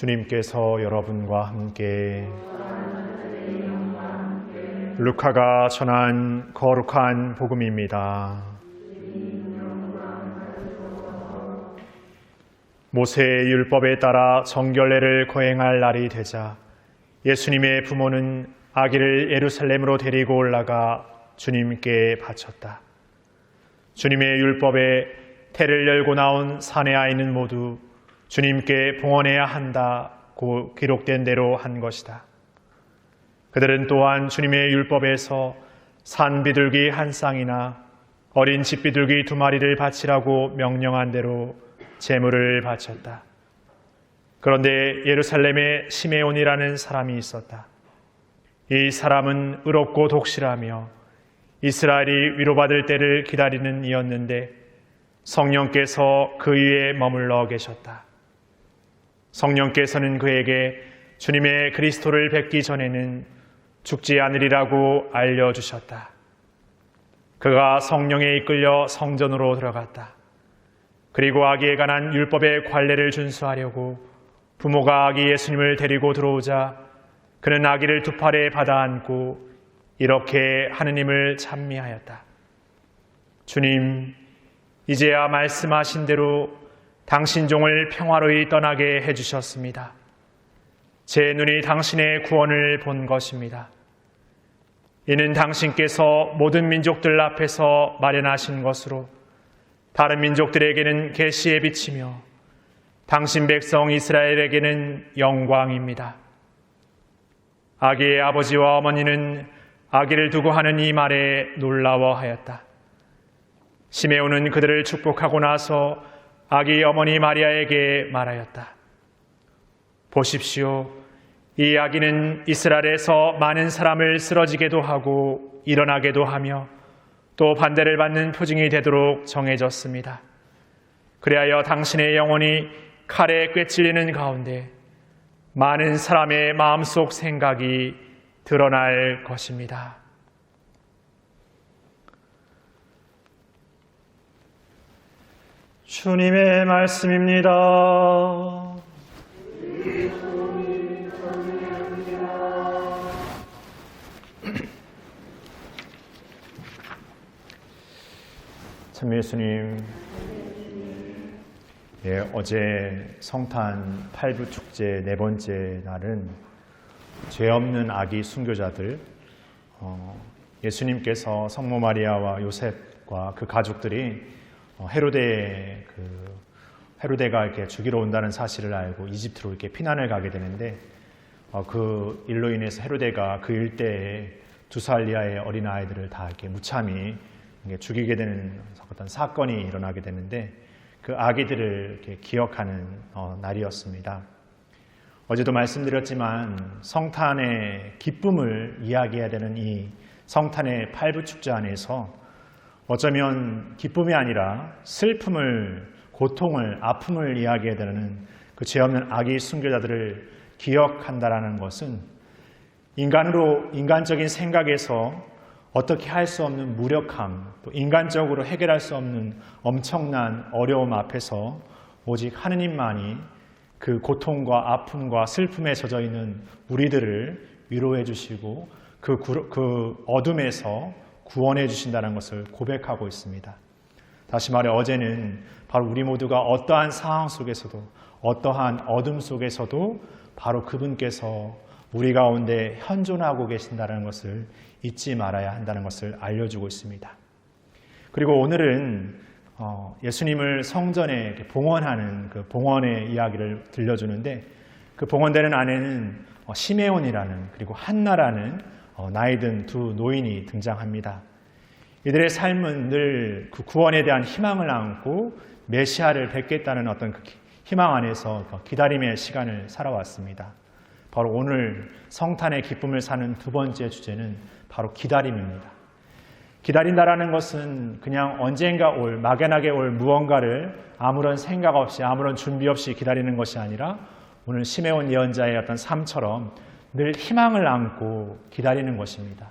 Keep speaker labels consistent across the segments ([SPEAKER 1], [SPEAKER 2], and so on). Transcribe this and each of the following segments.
[SPEAKER 1] 주님께서 여러분과 함께 루카가 전한 거룩한 복음입니다. 모세의 율법에 따라 정결례를 거행할 날이 되자 예수님의 부모는 아기를 예루살렘으로 데리고 올라가 주님께 바쳤다. 주님의 율법에 태를 열고 나온 사내 아이는 모두 주님께 봉헌해야 한다고 기록된 대로 한 것이다. 그들은 또한 주님의 율법에서 산 비둘기 한 쌍이나 어린 집 비둘기 두 마리를 바치라고 명령한 대로 제물을 바쳤다. 그런데 예루살렘에 시메온이라는 사람이 있었다. 이 사람은 의롭고 독실하며 이스라엘이 위로받을 때를 기다리는 이였는데 성령께서 그 위에 머물러 계셨다. 성령께서는 그에게 주님의 그리스도를 뵙기 전에는 죽지 않으리라고 알려주셨다. 그가 성령에 이끌려 성전으로 들어갔다. 그리고 아기에 관한 율법의 관례를 준수하려고 부모가 아기 예수님을 데리고 들어오자 그는 아기를 두 팔에 받아 안고 이렇게 하느님을 찬미하였다. 주님, 이제야 말씀하신 대로 당신 종을 평화로이 떠나게 해주셨습니다. 제 눈이 당신의 구원을 본 것입니다. 이는 당신께서 모든 민족들 앞에서 마련하신 것으로 다른 민족들에게는 계시에 비치며 당신 백성 이스라엘에게는 영광입니다. 아기의 아버지와 어머니는 아기를 두고 하는 이 말에 놀라워하였다. 시메온은 그들을 축복하고 나서 아기 어머니 마리아에게 말하였다. 보십시오. 이 아기는 이스라엘에서 많은 사람을 쓰러지게도 하고 일어나게도 하며 또 반대를 받는 표징이 되도록 정해졌습니다. 그리하여 당신의 영혼이 칼에 꿰찔리는 가운데 많은 사람의 마음속 생각이 드러날 것입니다. 주님의 말씀입니다. 참 예수님, 예, 어제 성탄 8부 축제 네 번째 날은 죄 없는 아기 순교자들, 어, 예수님께서 성모 마리아와 요셉과 그 가족들이 어, 헤로데 그 헤로데가 이렇게 죽이러 온다는 사실을 알고 이집트로 이렇게 피난을 가게 되는데 어, 그 일로 인해서 헤로데가 그 일대에 두 살 이하의 어린 아이들을 다 이렇게 무참히 죽이게 되는 어떤 사건이 일어나게 되는데 그 아기들을 이렇게 기억하는 어, 날이었습니다. 어제도 말씀드렸지만 성탄의 기쁨을 이야기해야 되는 이 성탄의 팔부 축제 안에서 어쩌면 기쁨이 아니라 슬픔을, 고통을, 아픔을 이야기해야 되는 그 죄 없는 아기 순교자들을 기억한다라는 것은 인간으로, 인간적인 생각에서 어떻게 할 수 없는 무력함, 또 인간적으로 해결할 수 없는 엄청난 어려움 앞에서 오직 하느님만이 그 고통과 아픔과 슬픔에 젖어 있는 우리들을 위로해 주시고 그, 구, 그 어둠에서 구원해 주신다는 것을 고백하고 있습니다. 다시 말해 어제는 바로 우리 모두가 어떠한 상황 속에서도 어떠한 어둠 속에서도 바로 그분께서 우리 가운데 현존하고 계신다는 것을 잊지 말아야 한다는 것을 알려주고 있습니다. 그리고 오늘은 어, 예수님을 성전에 봉헌하는 그 봉헌의 이야기를 들려주는데 그 봉헌되는 안에는 어, 시메온이라는 그리고 한나라는 어, 나이 든 두 노인이 등장합니다. 이들의 삶은 늘 그 구원에 대한 희망을 안고 메시아를 뵙겠다는 어떤 그 희망 안에서 그 기다림의 시간을 살아왔습니다. 바로 오늘 성탄의 기쁨을 사는 두 번째 주제는 바로 기다림입니다. 기다린다라는 것은 그냥 언젠가 올, 막연하게 올 무언가를 아무런 생각 없이, 아무런 준비 없이 기다리는 것이 아니라 오늘 시메온 예언자의 어떤 삶처럼 늘 희망을 안고 기다리는 것입니다.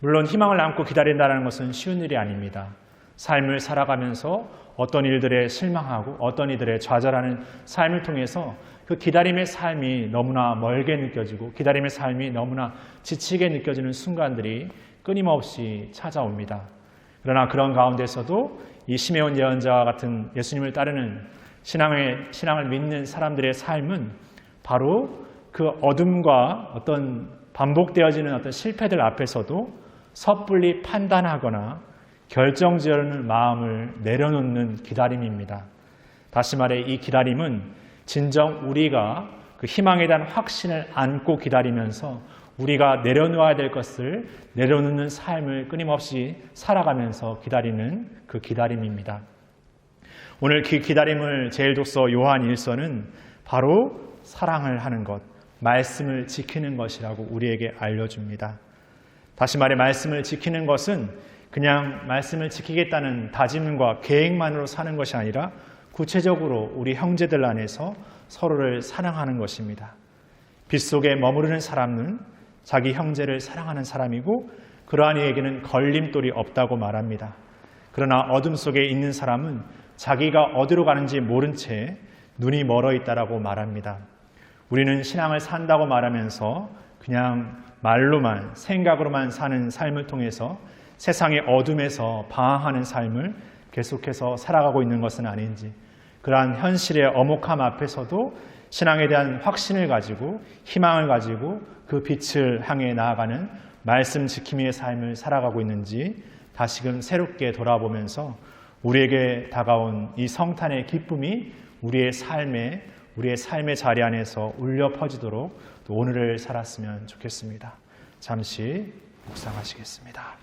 [SPEAKER 1] 물론 희망을 안고 기다린다는 것은 쉬운 일이 아닙니다. 삶을 살아가면서 어떤 일들에 실망하고 어떤 이들에 좌절하는 삶을 통해서 그 기다림의 삶이 너무나 멀게 느껴지고 기다림의 삶이 너무나 지치게 느껴지는 순간들이 끊임없이 찾아옵니다. 그러나 그런 가운데서도 이 시메온 예언자와 같은 예수님을 따르는 신앙의 신앙을 믿는 사람들의 삶은 바로 그 어둠과 어떤 반복되어지는 어떤 실패들 앞에서도 섣불리 판단하거나 결정지어는 마음을 내려놓는 기다림입니다. 다시 말해 이 기다림은 진정 우리가 그 희망에 대한 확신을 안고 기다리면서 우리가 내려놓아야 될 것을 내려놓는 삶을 끊임없이 살아가면서 기다리는 그 기다림입니다. 오늘 그 기다림을 제일독서 요한 일서는 바로 사랑을 하는 것, 말씀을 지키는 것이라고 우리에게 알려줍니다. 다시 말해 말씀을 지키는 것은 그냥 말씀을 지키겠다는 다짐과 계획만으로 사는 것이 아니라 구체적으로 우리 형제들 안에서 서로를 사랑하는 것입니다. 빛 속에 머무르는 사람은 자기 형제를 사랑하는 사람이고 그러한 이에게는 걸림돌이 없다고 말합니다. 그러나 어둠 속에 있는 사람은 자기가 어디로 가는지 모른 채 눈이 멀어 있다라고 말합니다. 우리는 신앙을 산다고 말하면서 그냥 말로만 생각으로만 사는 삶을 통해서 세상의 어둠에서 방황하는 삶을 계속해서 살아가고 있는 것은 아닌지 그러한 현실의 어목함 앞에서도 신앙에 대한 확신을 가지고 희망을 가지고 그 빛을 향해 나아가는 말씀 지킴이의 삶을 살아가고 있는지 다시금 새롭게 돌아보면서 우리에게 다가온 이 성탄의 기쁨이 우리의 삶에 우리의 삶의 자리 안에서 울려 퍼지도록 또 오늘을 살았으면 좋겠습니다. 잠시 묵상하시겠습니다.